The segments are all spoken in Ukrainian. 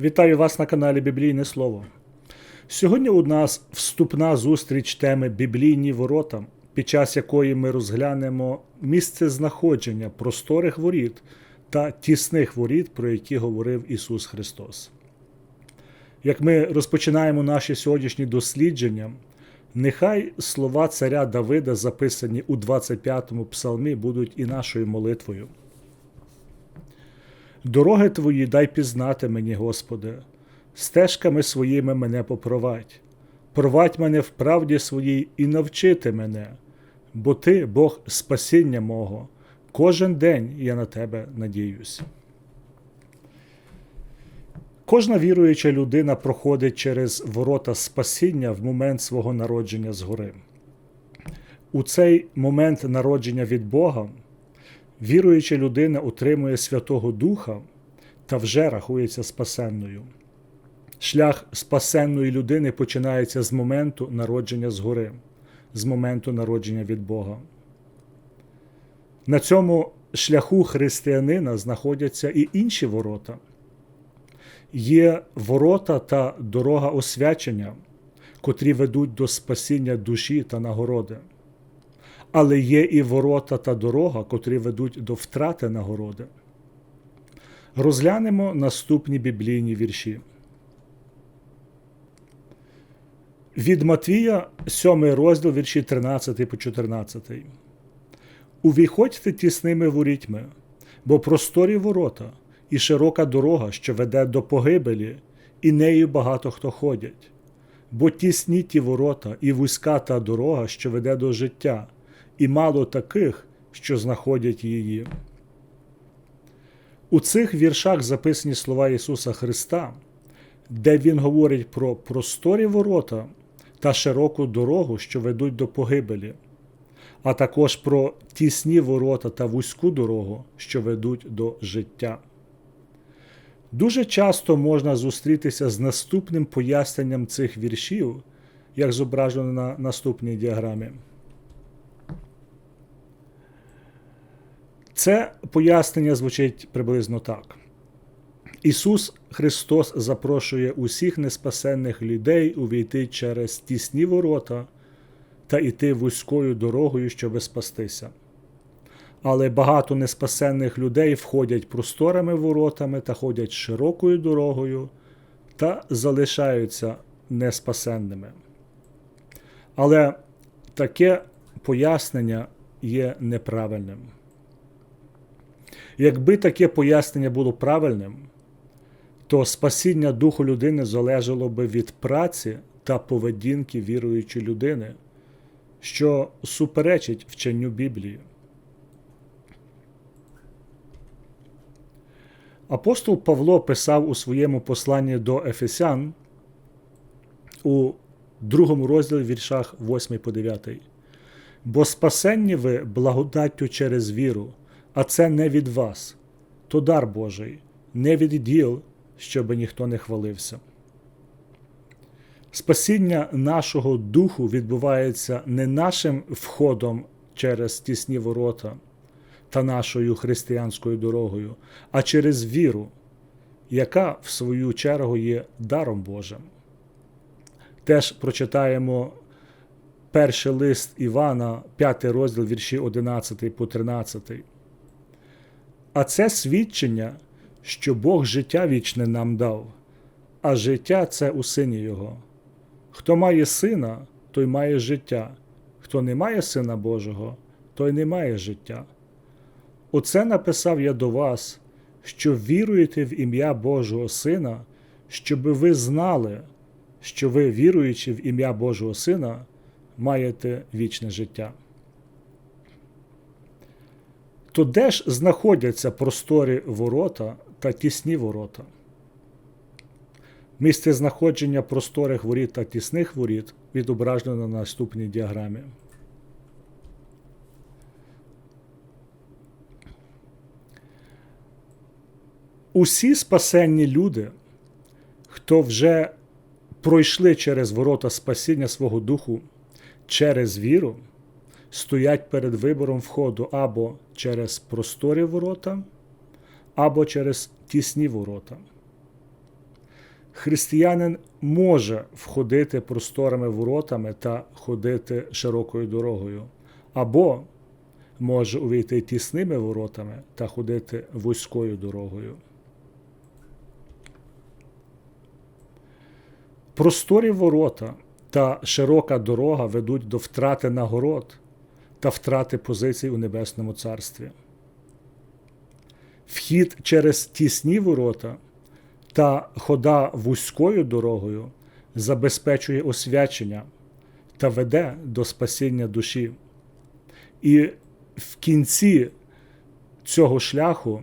Вітаю вас на каналі Біблійне Слово. Сьогодні у нас вступна зустріч теми Біблійні ворота, під час якої ми розглянемо місце знаходження просторих воріт та тісних воріт, про які говорив Ісус Христос. Як ми розпочинаємо наші сьогоднішні дослідження, нехай слова царя Давида, записані у 25-му псалмі, будуть і нашою молитвою. Дороги твої дай пізнати мені, Господи, стежками своїми мене попровадь, провадь мене в правді своїй і навчити мене, бо Ти Бог спасіння мого, кожен день я на Тебе надіюсь. Кожна віруюча людина проходить через ворота спасіння в момент свого народження згори. У цей момент народження від Бога віруюча людина отримує Святого Духа та вже рахується спасенною. Шлях спасенної людини починається з моменту народження згори, з моменту народження від Бога. На цьому шляху християнина знаходяться і інші ворота. Є ворота та дорога освячення, котрі ведуть до спасіння душі та нагороди. Але є і ворота та дорога, котрі ведуть до втрати нагороди. Розглянемо наступні біблійні вірші. Від Матвія, 7 розділ вірші 13 по 14. Увіходьте тісними ворітьми, бо просторі ворота і широка дорога, що веде до погибелі, і нею багато хто ходять. Бо тісні ті ворота, і вузька та дорога, що веде до життя, і мало таких, що знаходять її. У цих віршах записані слова Ісуса Христа, де Він говорить про просторі ворота та широку дорогу, що ведуть до погибелі, а також про тісні ворота та вузьку дорогу, що ведуть до життя. Дуже часто можна зустрітися з наступним поясненням цих віршів, як зображено на наступній діаграмі. Це пояснення звучить приблизно так. Ісус Христос запрошує усіх неспасенних людей увійти через тісні ворота та йти вузькою дорогою, щоб спастися. Але багато неспасенних людей входять просторими воротами та ходять широкою дорогою та залишаються неспасенними. Але таке пояснення є неправильним. Якби таке пояснення було правильним, то спасіння духу людини залежало би від праці та поведінки віруючої людини, що суперечить вченню Біблії. Апостол Павло писав у своєму посланні до Ефесян у другому розділі віршах 8 по 9. Бо спасенні ви благодаттю через віру, а це не від вас, то дар Божий, не від діл, щоби ніхто не хвалився. Спасіння нашого духу відбувається не нашим входом через тісні ворота та нашою християнською дорогою, а через віру, яка, в свою чергу, є даром Божим. Теж прочитаємо перший лист Івана, 5 розділ вірші 11 по 13. А це свідчення, що Бог життя вічне нам дав, а життя це у сині Його. Хто має сина, той має життя, хто не має Сина Божого, той не має життя. Оце написав я до вас, що віруєте в ім'я Божого Сина, щоби ви знали, що ви, віруючи в ім'я Божого Сина, маєте вічне життя. То де ж знаходяться просторі ворота та тісні ворота? Місце знаходження просторих воріт та тісних воріт відображено на наступній діаграмі. Усі спасенні люди, хто вже пройшли через ворота спасіння свого духу через віру, стоять перед вибором входу або через просторі ворота, або через тісні ворота. християнин може входити просторими воротами та ходити широкою дорогою, або може увійти тісними воротами та ходити вузькою дорогою. Просторі ворота та широка дорога ведуть до втрати нагород та втрати позицій у Небесному Царстві. Вхід через тісні ворота та хода вузькою дорогою забезпечує освячення та веде до спасіння душі. І в кінці цього шляху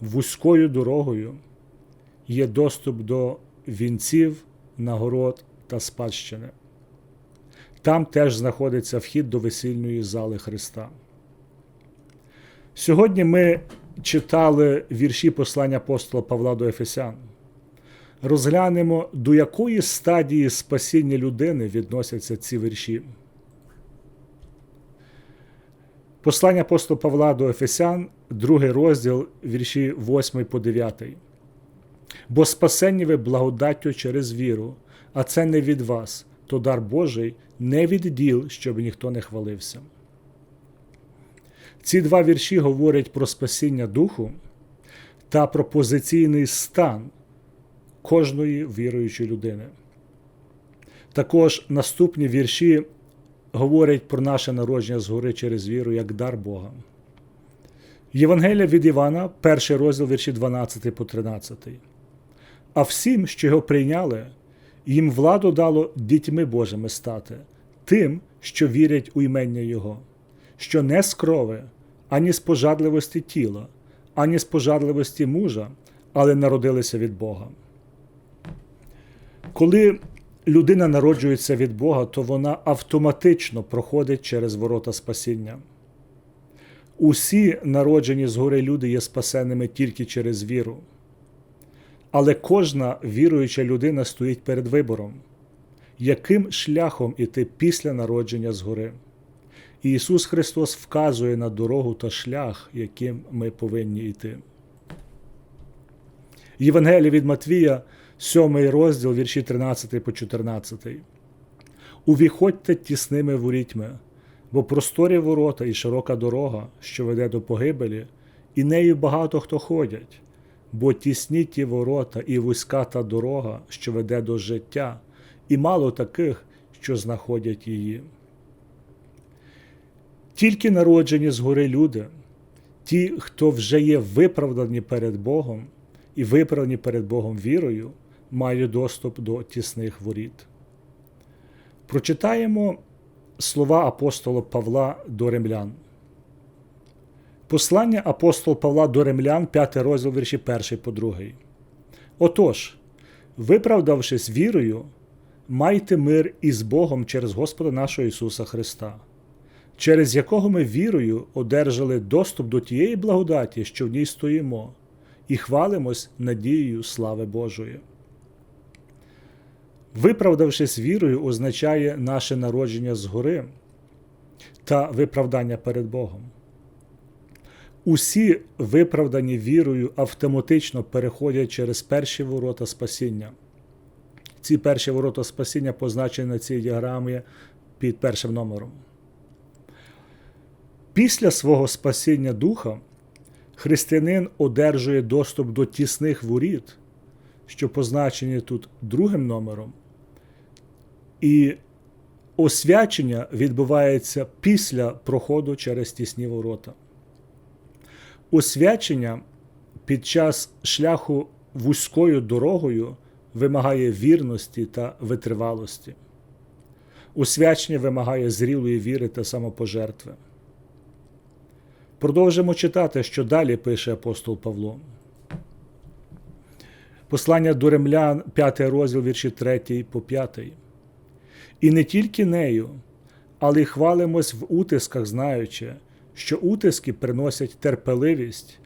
вузькою дорогою є доступ до вінців, нагород та спадщини. Там теж знаходиться вхід до весільної зали Христа. Сьогодні ми читали вірші послання апостола Павла до Ефесян. Розглянемо, до якої стадії спасіння людини відносяться ці вірші. Послання апостола Павла до Ефесян, другий розділ, вірші 8 по 9. Бо спасені ви благодаттю через віру, а це не від вас, то дар Божий не від діл, щоб ніхто не хвалився. Ці два вірші говорять про спасіння духу та про позиційний стан кожної віруючої людини. Також наступні вірші говорять про наше народження згори через віру як дар Бога. Євангелія від Івана, перший розділ вірші 12 по 13. А всім, що його прийняли, їм владу дало дітьми Божими стати, тим, що вірять у імення Його, що не з крови, ані з пожадливості тіла, ані з пожадливості мужа, але народилися від Бога. Коли людина народжується від Бога, то вона автоматично проходить через ворота спасіння. Усі народжені згори люди є спасеними тільки через віру. Але кожна віруюча людина стоїть перед вибором, яким шляхом іти після народження згори. І Ісус Христос вказує на дорогу та шлях, яким ми повинні йти. Євангелія від Матвія, 7 розділ, вірші 13 по 14. Увіходьте тісними ворітьми, бо просторі ворота і широка дорога, що веде до погибелі, і нею багато хто ходять, бо тісні ті ворота і вузька та дорога, що веде до життя, і мало таких, що знаходять її. Тільки народжені згори люди, ті, хто вже є виправдані перед Богом і виправдані перед Богом вірою, мають доступ до тісних воріт. Прочитаємо слова апостола Павла до римлян. Послання апостола Павла до римлян, 5 розділ вірші 1 по 2. Отож, виправдавшись вірою, майте мир із Богом через Господа нашого Ісуса Христа через якого ми вірою одержали доступ до тієї благодаті, що в ній стоїмо, і хвалимось надією слави Божої. Виправдавшись вірою, означає наше народження згори та виправдання перед Богом. Усі виправдані вірою автоматично переходять через перші ворота спасіння. Ці перші ворота спасіння позначені на цій діаграмі під першим номером. Після свого спасіння духа християнин одержує доступ до тісних воріт, що позначені тут другим номером, і освячення відбувається після проходу через тісні ворота. Освячення під час шляху вузькою дорогою вимагає вірності та витривалості. Освячення вимагає зрілої віри та самопожертви. Продовжимо читати, що далі пише апостол Павло. Послання до римлян, 5 розділ вірші 3 по 5. І не тільки нею, але й хвалимось в утисках, знаючи, що утиски приносять терпеливість,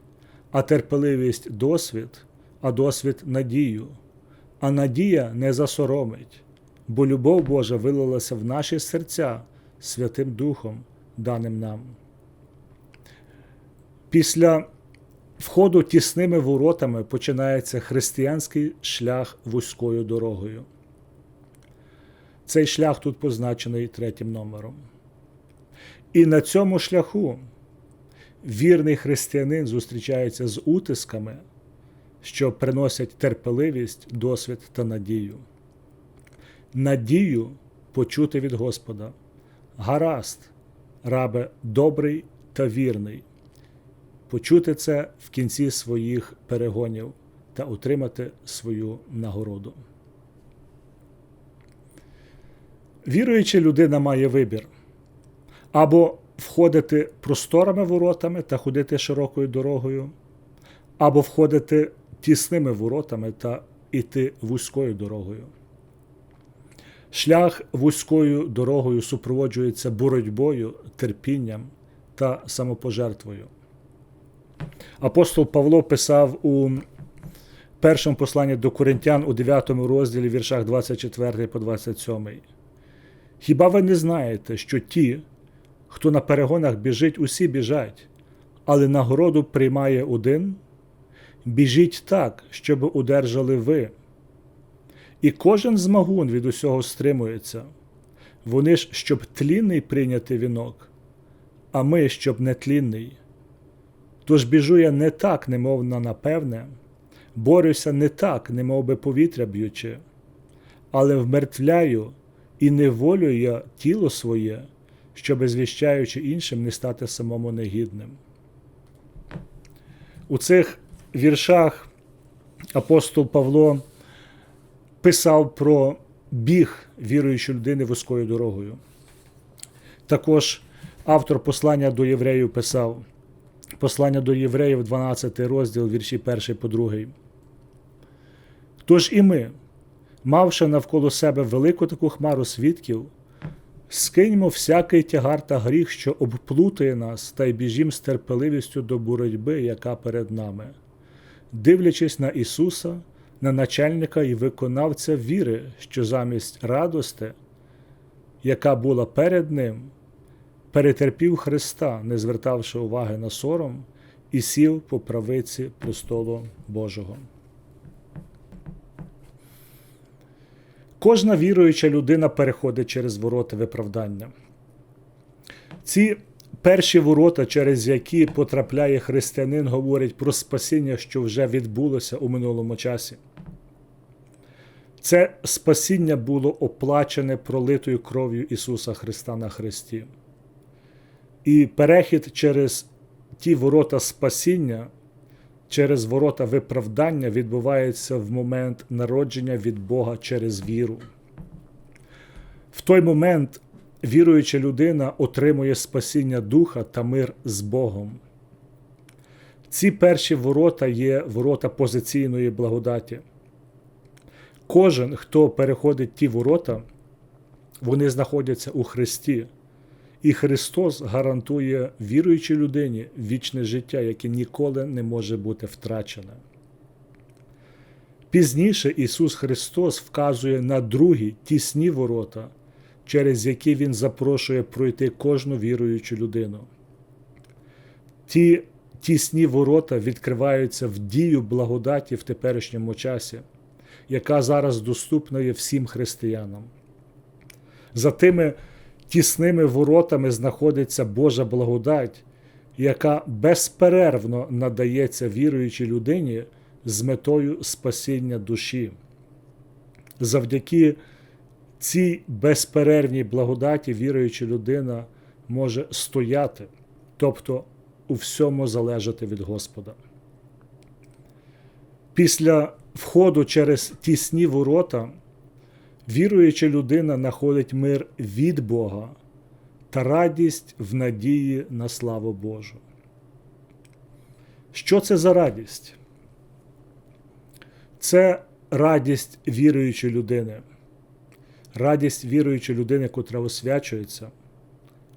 а терпеливість досвід, а досвід надію, а надія не засоромить, бо любов Божа вилилася в наші серця Святим Духом, даним нам. Після входу тісними воротами починається християнський шлях вузькою дорогою. Цей шлях тут позначений третім номером. І на цьому шляху вірний християнин зустрічається з утисками, що приносять терпеливість, досвід та надію. Надію почути від Господа. Гаразд, рабе добрий та вірний, почути це в кінці своїх перегонів та отримати свою нагороду. Віруюча людина має вибір або входити просторими воротами та ходити широкою дорогою, або входити тісними воротами та йти вузькою дорогою. Шлях вузькою дорогою супроводжується боротьбою, терпінням та самопожертвою. Апостол Павло писав у першому посланні до Коринтян у 9 розділі віршах 24 по 27. Хіба ви не знаєте, що ті, хто на перегонах біжить, усі біжать, але нагороду приймає один? Біжіть так, щоб удержали ви. І кожен змагун від усього стримується. Вони ж, щоб тлінний прийняти вінок, а ми, щоб нетлінний. Тож біжу я не так, немов на напевне, борюся не так, немов би повітря б'ючи, але вмертвляю і неволю я тіло своє, щоби звіщаючи іншим не стати самому негідним. У цих віршах апостол Павло писав про біг віруючої людини вузькою дорогою. Також автор послання до євреїв писав послання до євреїв, 12 розділ, вірші 1 по 2. Тож і ми, мавши навколо себе велику таку хмару свідків, скиньмо всякий тягар та гріх, що обплутує нас, та й біжім з терпеливістю до боротьби, яка перед нами, дивлячись на Ісуса, на начальника і виконавця віри, що замість радости, яка була перед Ним, перетерпів Христа, не звертавши уваги на сором, і сів по правиці престолу Божого. Кожна віруюча людина переходить через ворота виправдання. Ці перші ворота, через які потрапляє християнин, говорять про спасіння, що вже відбулося у минулому часі. Це спасіння було оплачене пролитою кров'ю Ісуса Христа на Христі. І перехід через ті ворота спасіння, через ворота виправдання відбувається в момент народження від Бога через віру. В той момент віруюча людина отримує спасіння Духа та мир з Богом. Ці перші ворота є ворота позиційної благодаті. Кожен, хто переходить ті ворота, вони знаходяться у Христі. І Христос гарантує віруючій людині вічне життя, яке ніколи не може бути втрачене. Пізніше Ісус Христос вказує на другі тісні ворота, через які Він запрошує пройти кожну віруючу людину. Ті тісні ворота відкриваються в дію благодаті в теперішньому часі, яка зараз доступна є всім християнам. За тими тісними воротами знаходиться Божа благодать, яка безперервно надається віруючій людині з метою спасіння душі. Завдяки цій безперервній благодаті віруюча людина може стояти, тобто у всьому залежати від Господа. Після входу через тісні ворота. Віруюча людина знаходить мир від Бога та радість в надії на славу Божу. Що це за радість? Це радість віруючої людини, радість віруючої людини, котра освячується,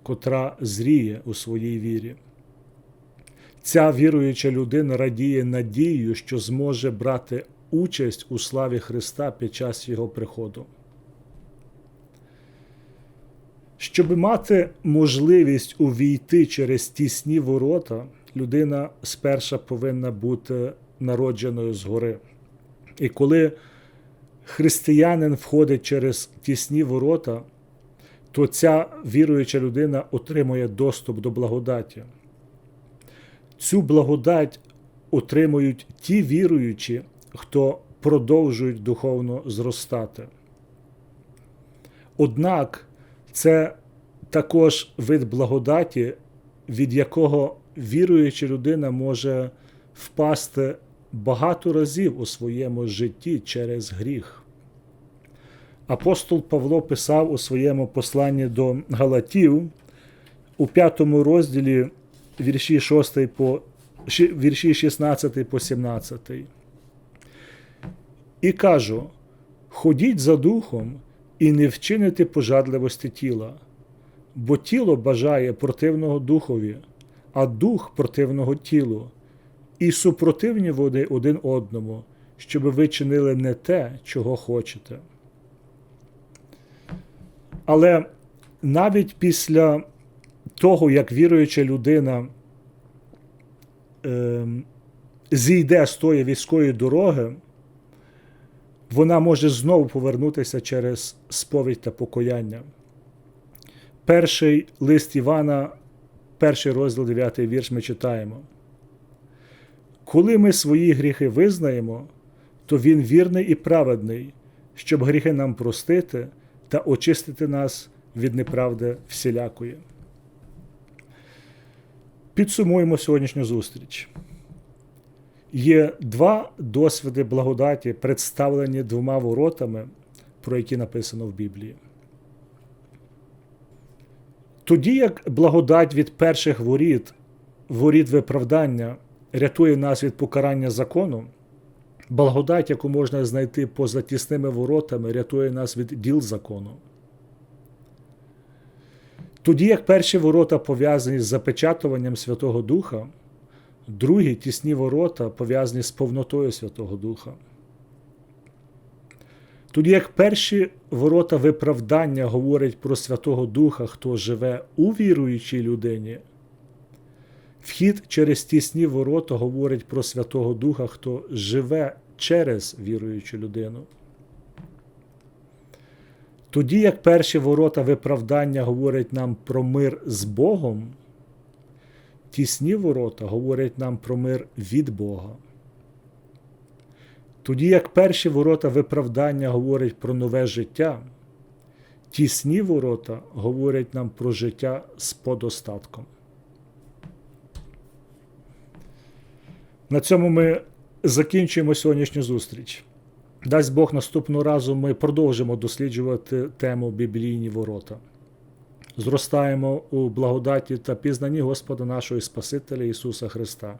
котра зріє у своїй вірі. Ця віруюча людина радіє надією, що зможе брати участь у славі Христа під час Його приходу. Щоб мати можливість увійти через тісні ворота людина сперша повинна бути народженою згори. І коли християнин входить через тісні ворота, то ця віруюча людина отримує доступ до благодаті. Цю благодать отримують ті віруючі, хто продовжують духовно зростати. Однак це також вид благодаті, від якого віруюча людина може впасти багато разів у своєму житті через гріх. Апостол Павло писав у своєму посланні до Галатів у п'ятому розділі вірші 6 по, вірші 16 по 17. І кажу: ходіть за духом і не вчините пожадливості тіла, бо тіло бажає противного духові, а дух противного тілу, і супротивні вони один одному, щоб ви чинили не те, чого хочете. Але навіть після того, як віруюча людина е, зійде з тої військової дороги, вона може знову повернутися через сповідь та покояння. Перший лист Івана, перший розділ 9 вірш, ми читаємо. Коли ми свої гріхи визнаємо, то Він вірний і праведний, щоб гріхи нам простити та очистити нас від неправди всілякої. Підсумуємо сьогоднішню зустріч. Є два досвіди благодаті, представлені двома воротами, про які написано в Біблії. Тоді як благодать від перших воріт, воріт виправдання, рятує нас від покарання закону, благодать, яку можна знайти поза тісними воротами, рятує нас від діл закону. Тоді як перші ворота пов'язані з запечатуванням Святого Духа, другі тісні ворота пов'язані з повнотою Святого Духа. Тоді як перші ворота виправдання говорять про Святого Духа, хто живе у віруючій людині, вхід через тісні ворота говорить про Святого Духа, хто живе через віруючу людину. Тоді як перші ворота виправдання говорять нам про мир з Богом, тісні ворота говорять нам про мир від Бога. Тоді як перші ворота виправдання говорять про нове життя, тісні ворота говорять нам про життя з подостатком. На цьому ми закінчуємо сьогоднішню зустріч. Дасть Бог наступного разу ми продовжимо досліджувати тему біблійні ворота. Зростаємо у благодаті та пізнанні Господа нашого і Спасителя Ісуса Христа.